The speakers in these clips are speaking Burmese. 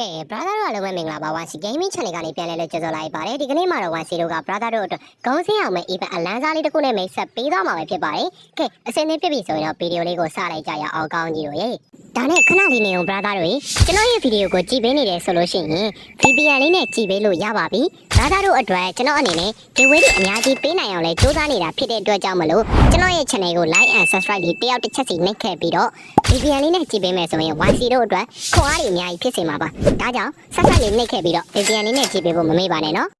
ကဲ brother တို့အားလုံးပဲမင်္ဂလာပါ 1C gaming channel ကနေပြန်လဲလဲကြိုဆိုလိုက်ပါတယ်ဒီကနေ့မှာတော့ 1C တို့က brother တို့အတွက်ခေါင်းစင်းအောင်မဲ့ event အလန်းစားလေးတစ်ခုနဲ့မိတ်ဆက်ပေးသွားမှာပဲဖြစ်ပါတယ်ကဲအစင်းသင်းဖြစ်ပြီဆိုရင်တော့ဗီဒီယိုလေးကိုစလိုက်ကြရအောင်ကောင်းကြီးတို့ရေဒါနဲ့ခဏလေးနေအောင် brother တို့ရေကျွန်တော်ရဲ့ဗီဒီယိုကိုကြည့်ပေးနေတယ်ဆိုလို့ရှိရင် VPN လေးနဲ့ကြည့်ပေးလို့ရပါပြီ brother တို့အတွက်ကျွန်တော်အနေနဲ့ giveaway တွေအများကြီးပေးနိုင်အောင်လဲစူးစမ်းနေတာဖြစ်တဲ့အတွက်ကြောင့်မလို့ကျွန်တော်ရဲ့ channel ကို like and subscribe လေးတယောက်တစ်ချက်စီနှိပ်ခဲ့ပြီးတော့ VPN လေးနဲ့ကြည့်ပေးမယ်ဆိုရင် 1C တို့အတွက်ခွန်အားတွေအများကြီးဖြစ်စေမှာပါဒါကြောင့်ဆက်ဆက်လေးနှိပ်ခဲ့ပြီးတော့ VPN လေးနဲ့ကြည့်ပေးဖို့မမေ့ပါနဲ့နော်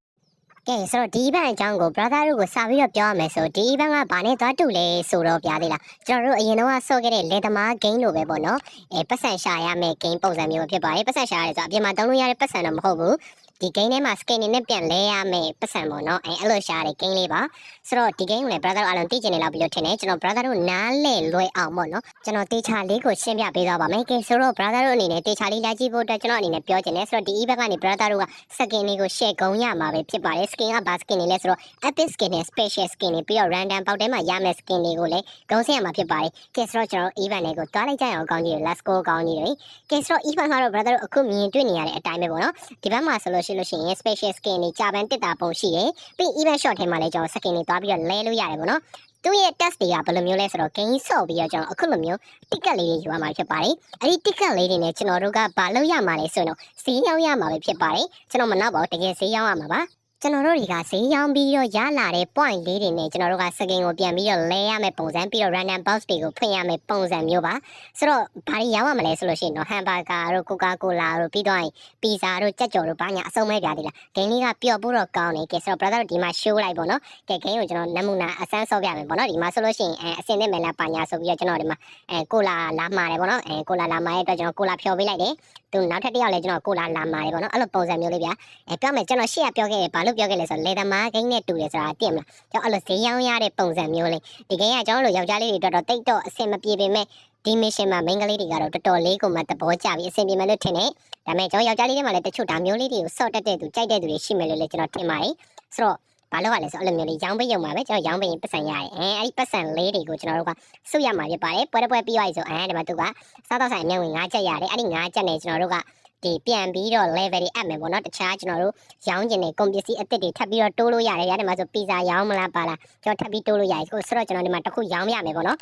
ကဲဆိုတော့ဒီ event အကြောင်းကို brother တို့ကိုစာပြီးတော့ပြောရမယ်ဆိုဒီ event ကဘာနဲ့သွားတူလဲဆိုတော့ပြသေးလားကျွန်တော်တို့အရင်တော့ဆော့ခဲ့တဲ့လေသမား game လိုပဲပေါ့နော်အဲပတ်စံရှာရမယ့် game ပုံစံမျိုးဖြစ်ပါတယ်ပတ်စံရှာရတယ်ဆိုတော့အပြင်မှာတုံးလို့ရတဲ့ပတ်စံတော့မဟုတ်ဘူး ဒီ game ထဲမှာ skin တွေနဲ့ပြန်လဲရမယ့်ပတ်စံပေါ့နော်အဲအဲ့လိုရှာတဲ့ game လေးပါဆိုတော့ဒီ game ကိုလည်း brother တို့အားလုံးသိကျင်နေလောက်ပြီးတော့ထင်တယ်ကျွန်တော် brother တို့နားလဲလွယ်အောင်ပေါ့နော်ကျွန်တော်တေချာလေးကိုရှင်းပြပေးသွားပါမယ်ကဲဆိုတော့ brother တို့အနေနဲ့တေချာလေးလာကြည့်ဖို့အတွက်ကျွန်တော်အနေနဲ့ပြောချင်တယ်ဆိုတော့ဒီ event ကနေ brother တို့က skin လေးကို share ကုန်ရမှာပဲဖြစ်ပါတယ် skin ကဘာ skin တွေလဲဆိုတော့ epic skin နဲ့ special skin တွေပြီးတော့ random ပေါက်ထဲမှာရမယ့် skin တွေကိုလည်းဂုံးစင်ရမှာဖြစ်ပါတယ်ကဲဆိုတော့ကျွန်တော် event လေးကိုတွားလိုက်ကြရအောင်ကောင်းကြီး let's go ကောင်းကြီးတွေကဲဆိုတော့ event မှာတော့ brother တို့အခုမြင်တွေ့နေရတဲ့အတိုင်းပဲပေါ့နော်ဒီဘက်မှာဆိုလို့ရှိလို့ရှိရင် special skin တွေကြာပန်းတစ်တာပုံရှိတယ်ပြီး event shot ထဲမှာလည်းကျွန်တော် skin တွေတွားပြီးတော့လဲလို့ရတယ်ပေါ့နော်သူ့ရဲ့ test တွေကဘယ်လိုမျိုးလဲဆိုတော့ gain ဆော့ပြီးတော့ကျွန်တော်အခုလိုမျိုး ticket လေးတွေယူရမှာဖြစ်ပါတယ်။အဲ့ဒီ ticket လေးတွေနဲ့ကျွန်တော်တို့ကဘာလုပ်ရမှာလဲဆိုတော့ဈေးရောက်ရမှာပဲဖြစ်ပါတယ်။ကျွန်တော်မနောက်ပါဘူးတကယ်ဈေးရောက်ရမှာပါ။ ကျွန်တော်တို့တွေကဈေးရောင်းပြီးတော့ရလာတဲ့ point လေးတွေနဲ့ကျွန်တော်တို့ကစကင်ကိုပြန်ပြီးတော့လဲရမယ့်ပုံစံပြီးတော့ random box တွေကိုဖွင့်ရမယ့်ပုံစံမျိုးပါဆိုတော့ဘာတွေရောင်းရမလဲဆိုလို့ရှိရင်တော့ hamburger တို့ coca cola တို့ပြီးတော့ pizza တို့ကြက်ကြော်တို့ဘာညာအစုံမဲ့ပြသေးလားဂိမ်းလေးကပျော့ဖို့တော့ကောင်းတယ်ကဲဆိုတော့ brother တို့ဒီမှာ show လိုက်ပေါ့နော်ကဲဂိမ်းကိုကျွန်တော်နမူနာအစမ်းဆော့ပြမယ်ပေါ့နော်ဒီမှာဆိုလို့ရှိရင်အဲအစင်နဲ့မယ်လားပါညာဆိုပြီးတော့ကျွန်တော်ဒီမှာအဲကိုလာလာမှာတယ်ပေါ့နော်အဲကိုလာလာမှာရဲ့အတွက်ကျွန်တော်ကိုလာဖြော်ပေးလိုက်တယ်သူနောက်ထပ်တစ်ယောက်လည်းကျွန်တော်ကိုလာလာမှာတယ်ပေါ့နော်အဲ့လိုပုံစံမျိုးလေးဗျာအဲပြောမယ်ကျွန်တော်ရှေ့ကပြောခဲ့တယ်ဘာလို့ပြောခဲ့လဲဆိုတော့လေသမားဂိမ်းနဲ့တူတယ်ဆိုတာသိမလားကျွန်တော်အဲ့လိုဈေးရောင်းရတဲ့ပုံစံမျိုးလေးဒီဂိမ်းကကျွန်တော်တို့ယောက်ျားလေးတွေအတွက်တော့တိတ်တော့အဆင်မပြေပေမဲ့ဒီ mission မှာ main ကလေးတွေကတော့တော်တော်လေးကိုမှသဘောကျပြီးအဆင်ပြေမယ်လို့ထင်တယ်ဒါပေမဲ့ကျွန်တော်ယောက်ျားလေးတွေမှာလည်းတချို့ဒါမျိုးလေးတွေကိုစော့တက်တဲ့သူကြိုက်တဲ့သူတွေရှိမယ်လို့လည်းကျွန်တော်ထင်ပါတယ်ဆိုတော့ဘာလို့ရလဲဆိုအဲ့လိုမျိုးလေးရောင်းပေးရုံပါပဲကျွန်တော်ရောင်းပေးရင်ပတ်စံရတယ်အဲအဲ့ဒီပတ်စံလေးတွေကိုကျွန်တော်တို့ကစုရမှာဖြစ်ပါတယ်ပွဲတစ်ပွဲပြီးသွားပြီဆိုအဲဒီမှာသူကစားတော့ဆိုင်အမြင်ဝင်၅ချက်ရတယ်အဲ့ဒီ၅ချက်နဲ့ကျွန်တော်တို့က ဒီပြန်ပြီးတော့ level တွေအပ်မယ်ပေါ့နော်တခြားကျွန်တော်တို့ရောင်းကျင်တဲ့ကုန်ပစ္စည်းအသစ်တွေထပ်ပြီးတော့တိုးလို့ရတယ်ရတယ်မှာဆိုပီဇာရောင်းမလားပါလားကျွန်တော်ထပ်ပြီးတိုးလို့ရတယ်ဆိုတော့ကျွန်တော်ဒီမှာတစ်ခုရောင်းရမယ်ပေါ့နော်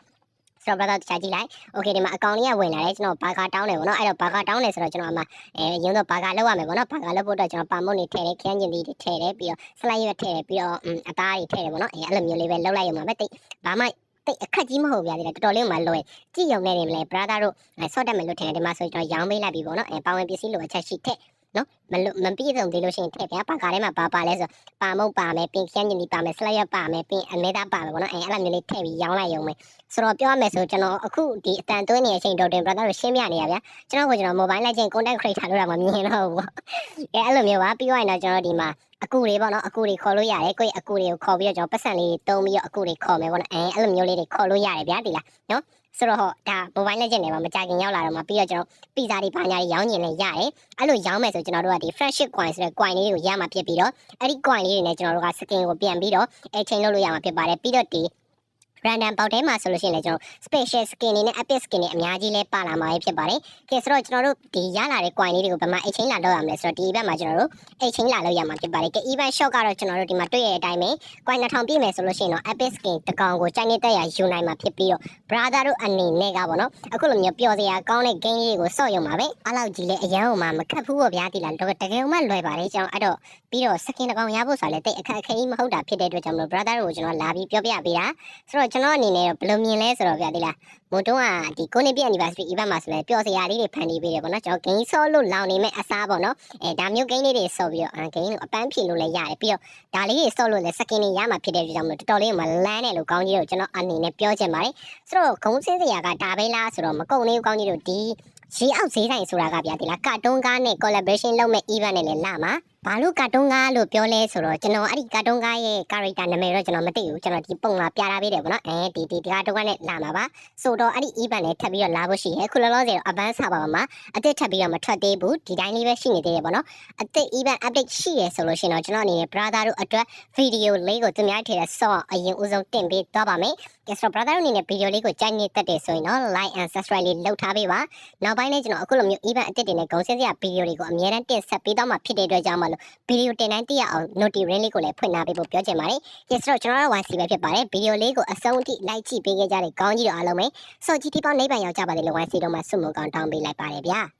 ဆိုတော့ brother တခြားကြည့်လိုက် okay ဒီမှာအကောင့်လေးကဝင်လာတယ်ကျွန်တော်ဘာကာတောင်းတယ်ပေါ့နော်အဲ့တော့ဘာကာတောင်းတယ်ဆိုတော့ကျွန်တော်အမှအဲရုံတော့ဘာကာလောက်ရမယ်ပေါ့နော်ဘာကာလောက်ဖို့အတွက်ကျွန်တော်ပါမုတ်နေထည့်တယ်ခရမ်းကျင်လေးတွေထည့်တယ်ပြီးတော့ slide ရွက်ထည့်တယ်ပြီးတော့အသားတွေထည့်တယ်ပေါ့နော်အဲအဲ့လိုမျိုးလေးပဲလောက်လိုက်ရမှာပဲတိတ်ဘာမှ တိတ်အခက်ကြီးမဟုတ်ပြသေးတယ်တော်တော်လေးမှလွယ်ကြည့်ရုံနဲ့နေမလဲ brother တို့ဆော့တက်မယ်လို့ထင်တယ်ဒီမှာဆိုကျွန်တော်ရောင်းပေးလိုက်ပြီပေါ့နော်အဲပါဝင်ပစ္စည်းလိုအချက်ရှိထည့် နော်မလို့မပြည့်စုံသေးလို့ရှိရင်ထည့်ဗျာပါကားထဲမှာပါပါလဲဆိုပါမုတ်ပါမယ်ပင်ခရမ်းကျင်လေးပါမယ် slide ရွက်ပါမယ်ပင်အမဲသားပါမယ်ပေါ့နော်အဲအဲ့လိုမျိုးလေးထည့်ပြီးရောင်းလိုက်ရုံပဲဆိုတော့ပြောရမယ်ဆိုကျွန်တော်အခုဒီအတန်သွင်းနေတဲ့အချိန်တော့တင် brother တို့ရှင်းပြနေရဗျာကျွန်တော်ကကျွန်တော် mobile legend content creator လို့တော့မမြင်တော့ဘူးပေါ့အဲအဲ့လိုမျိုးပါပြီးသွားရင်တော့ကျွန်တော်ဒီမှာအကူတွေပေါ့နော်အကူတွေခေါ်လို့ရတယ်ကိုယ့်အကူတွေကိုခေါ်ပြီးတော့ကျွန်တော်ပတ်စံလေးတုံးပြီးတော့အကူတွေခေါ်မယ်ပေါ့နော်အဲအဲ့လိုမျိုးလေးတွေခေါ်လို့ရတယ်ဗျာဒီလားနော် ဆိုတော့ဟောဒါ mobile legend တွေမှာမကြခင်ရောက်လာတော့မှပြီးတော့ကျွန်တော်ပီဇာတွေဘာညာတွေရောင်းညင်လည်းရတယ်အဲ့လိုရောင်းမယ်ဆိုကျွန်တော်တို့ကဒီ friendship coin ဆိုတဲ့ coin လေးတွေကိုရမှာဖြစ်ပြီးတော့အဲ့ဒီ coin လေးတွေနဲ့ကျွန်တော်တို့က skin ကိုပြန်ပြီးတော့ exchange လုပ်လို့ရမှာဖြစ်ပါတယ်ပြီးတော့ဒီ random ပေါက်ထဲမှာဆိုလို့ရှိရင်လည်းကျွန်တော် special skin တွေနဲ့ epic skin တွေအများကြီးလဲပါလာမှာဖြစ်ပါတယ်။ကဲဆိုတော့ကျွန်တော်တို့ဒီရလာတဲ့ coin လေးတွေကိုဘယ်မှာ exchange လာလုပ်ရမလဲဆိုတော့ဒီ event မှာကျွန်တော်တို့ exchange လာလုပ်ရမှာဖြစ်ပါတယ်။ကဲ event shop ကတော့ကျွန်တော်တို့ဒီမှာတွေ့ရတဲ့အတိုင်းပဲ coin 2000ပြည့်မယ်ဆိုလို့ရှိရင်တော့ epic skin တစ်ကောင်ကိုကြိုက်နေတဲ့ရယူနိုင်မှာဖြစ်ပြီးတော့ brother တို့အနေနဲ့ကပေါ့နော်အခုလိုမျိုးပျော်စရာကောင်းတဲ့ game လေးကိုစော့ရုံပါပဲ။အဲ့လောက်ကြီးလဲအရန်ဟိုမှာမခက်ဘူးပေါ့ဗျာဒီလားတကယ်မှလွယ်ပါတယ်ကျွန်တော်အဲ့တော့ပြီးတော့ skin တစ်ကောင်ရဖို့ဆိုလည်းတိတ်အခက်အခဲကြီးမဟုတ်တာဖြစ်တဲ့အတွက်ကြောင့်မလို့ brother တို့ကိုကျွန်တော်လာပြီးပြောပြပေးတာဆိုတော့ကျွန်တော်အနေနဲ့တော့ဘယ်လိုမြင်လဲဆိုတော့ဗျာဒီလားမို့တုံးကဒီကိုနေပြ anniversary event မှာဆိုလဲပျော်စရာလေးတွေဖန်တီးပေးတယ်ပေါ့နော်ကျွန်တော် game ဆော့လို့လောင်နေမဲ့အစားပေါ့နော်အဲဒါမျိုး game လေးတွေဆော့ပြီးတော့အဲ game ကိုအပန်းဖြေလို့လည်းရတယ်ပြီးတော့ဒါလေးတွေဆော့လို့လည်း skin တွေရမှာဖြစ်တဲ့အတွက်ကြောင့်မလို့တော်တော်လေးမလန်းတယ်လို့ကောင်းကြီးတို့ကျွန်တော်အနေနဲ့ပြောချင်ပါတယ်ဆိုတော့ဂုံးစင်းစရာကဒါပဲလားဆိုတော့မကုံလေးကောင်းကြီးတို့ဒီရေအောက်ဈေးဆိုင်ဆိုတာကဗျာဒီလားကာတွန်းကားနဲ့ collaboration လုပ်မဲ့ event နဲ့လည်းလာမှာဘာလို့ကာတွန်းကားလို့ပြောလဲဆိုတော့ကျွန်တော်အဲ့ဒီကာတွန်းကားရဲ့ character နာမည်တော့ကျွန်တော်မသိဘူးကျွန်တော်ဒီပုံမှာပြထားပေးတယ်ပေါ့နော်အဲဒီဒီဒီကာတွန်းကားနဲ့လာမှာပါဆိုတော့အဲ့ဒီ event နဲ့ထပ်ပြီးတော့လာဖို့ရှိရဲခုလောလောဆယ်တော့ advance ဆပါမှာအသစ်ထပ်ပြီးတော့မထွက်သေးဘူးဒီတိုင်းလေးပဲရှိနေသေးတယ်ပေါ့နော်အသစ် event update ရှိရဲဆိုလို့ရှိရင်တော့ကျွန်တော်အနေနဲ့ brother တို့အတွက် video လေးကိုသူများထည့်တဲ့ song အရင်ဦးဆုံးတင်ပေးသွားပါမယ် yes so brother တို့အနေနဲ့ video လေးကိုကြိုက်နေတတ်တယ်ဆိုရင်တော့ like and subscribe လေးလုပ်ထားပေးပါနောက်ပိုင်းလည်းကျွန်တော်အခုလိုမျိုး event အသစ်တွေနဲ့ဂုံစင်းစရာ video တွေကိုအများအားတင်ဆက်ပေးတော့မှာဖြစ်တဲ့အတွက်ကြောင့်မလို့ဗီဒီယိုတင်တိုင်းသိရအောင် note ring လေးကိုလည်းဖွင့်ထားပေးဖို့ပြောချင်ပါတယ်။ Yes တော့ကျွန်တော်တို့ YC ပဲဖြစ်ပါတယ်။ဗီဒီယိုလေးကိုအဆုံးအထိ like ကြည့်ပေးခဲ့ကြတဲ့ကောင်းကြီးတို့အားလုံးပဲစော်ကြီးတိပေါင်းနိဗ္ဗာန်ရောက်ကြပါစေလို့ YC တို့မှာဆုမွန်ကောင်းတောင်းပေးလိုက်ပါတယ်ဗျာ။